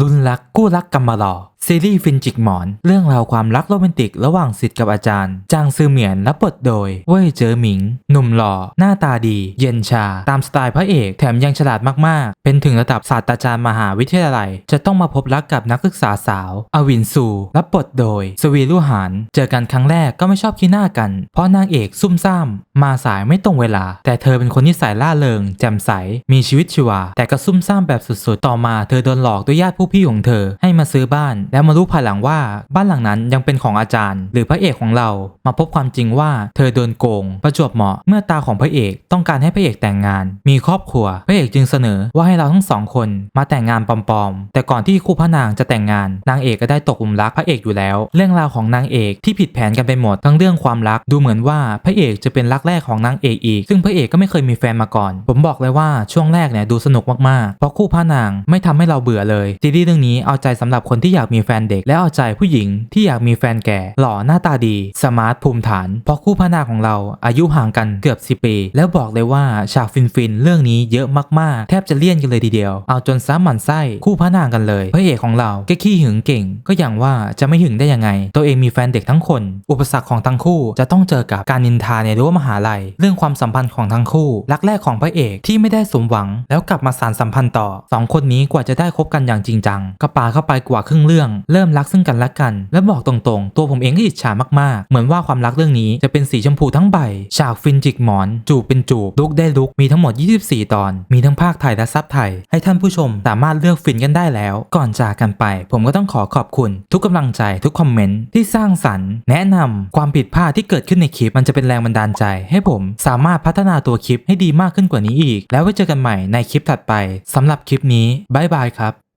รุ่นรัก ซีรีส์ฟินจิกหมอน เรื่องราวความรักโรแมนติกระหว่างสิทธิ์กับอาจารย์ จางซือเหมียนรับบทโดย เว่ยเจอหมิง หนุ่มหล่อ หน้าตาดี เย็นชา ตามสไตล์พระเอก แถมยังฉลาดมากๆ เป็นถึงระดับศาสตราจารย์มหาวิทยาลัย จะต้องมาพบรักกับนักศึกษาสาว อวินซูรับบทโดย สวีลุหาน เจอกันครั้งแรกก็ไม่ชอบขี้หน้ากัน เพราะนางเอกซุ่มซ่าม มาสายไม่ตรงเวลา แต่เธอเป็นคนนิสัยล่าเริง แจ่มใส มีชีวิตชีวา แต่ก็ซุ่มซ่ามแบบสุดๆ ต่อมาเธอโดนหลอกด้วยญาติผู้พี่ของเธอให้มาซื้อบ้านแล้แล้วมารู้ภายหลังว่าบ้านหลังนั้นยังเป็นของอาจารย์ หรือพระเอกของเรา มาพบความจริงว่าเธอโดนโกง ประจวบเหมาะเมื่อตาของพระเอกต้องการให้พระเอกแต่งงาน มีครอบครัว พระเอกจึงเสนอว่าให้เราทั้งสองคนมาแต่งงานปลอมๆ แต่ก่อนที่คู่พระนางจะแต่งงาน นางเอกก็ได้ตกหลุมรักพระเอกอยู่แล้ว เรื่องราวของนางเอกที่ผิดแผนกันไปหมดทั้งเรื่องความรักดูเหมือนว่าพระเอกจะเป็นรักแรกของนางเอกอีก ซึ่งพระเอกก็ไม่เคยมีแฟนมาก่อน ผมบอกเลยว่าช่วงแรกเนี่ยดูสนุกมากๆเพราะคู่พระนางไม่ทำให้เราเบื่อเลยซีรีส์เรื่องนี้เอาใจสำหรับคนที่อยากมีแฟนเด็ก และเอาใจผู้หญิงที่อยากมีแฟนแก่ หล่อหน้าตาดี สมาร์ทภูมิฐาน เพราะคู่พระนางของเราอายุห่างกันเกือบ10ปี แล้วบอกเลยว่าฉากฟินๆเรื่องนี้เยอะมากๆ แทบจะเลี่ยนกันเลยทีเดียว เอาจนซ้ำหมันไส้คู่พระนางกันเลยพระเอกของเราก็ขี้หึงเก่ง ก็อย่างว่าจะไม่หึงได้ยังไง ตัวเองมีแฟนเด็กทั้งคน อุปสรรคของทั้งคู่จะต้องเจอกับการนินทาในรั้วมหาลัย เรื่องความสัมพันธ์ของทั้งคู่รักแรกของพระเอกที่ไม่ได้สมหวัง แล้วกลับมาสานสัมพันธ์ต่อสองคนนี้กว่าจะได้คบกันอย่างจริงจังก็ปาเข้าไปกว่าครึ่งเรื่องเริ่มรักซึ่งกันและกัน และบอกตรงๆ ตัวผมเองก็อิจฉามากๆ เหมือนว่าความรักเรื่องนี้จะเป็นสีชมพูทั้งใบ ฉากฟินจิกหมอน จูบเป็นจูบลุกได้ลุกมีทั้งหมด 24 ตอน มีทั้งภาคไทยและซับไทย ให้ท่านผู้ชมสามารถเลือกฟินกันได้แล้ว ก่อนจากกันไป ผมก็ต้องขอขอบคุณทุกกำลังใจทุกคอมเมนต์ที่สร้างสรรค์ แนะนำความผิดพลาดที่เกิดขึ้นในคลิปมันจะเป็นแรงบันดาลใจ ให้ผมสามารถพัฒนาตัวคลิปให้ดีมากขึ้นกว่านี้อีก แล้วไว้เจอกันใหม่ในคลิปถัดไปสำหรับคลิปนี้บายบายครับ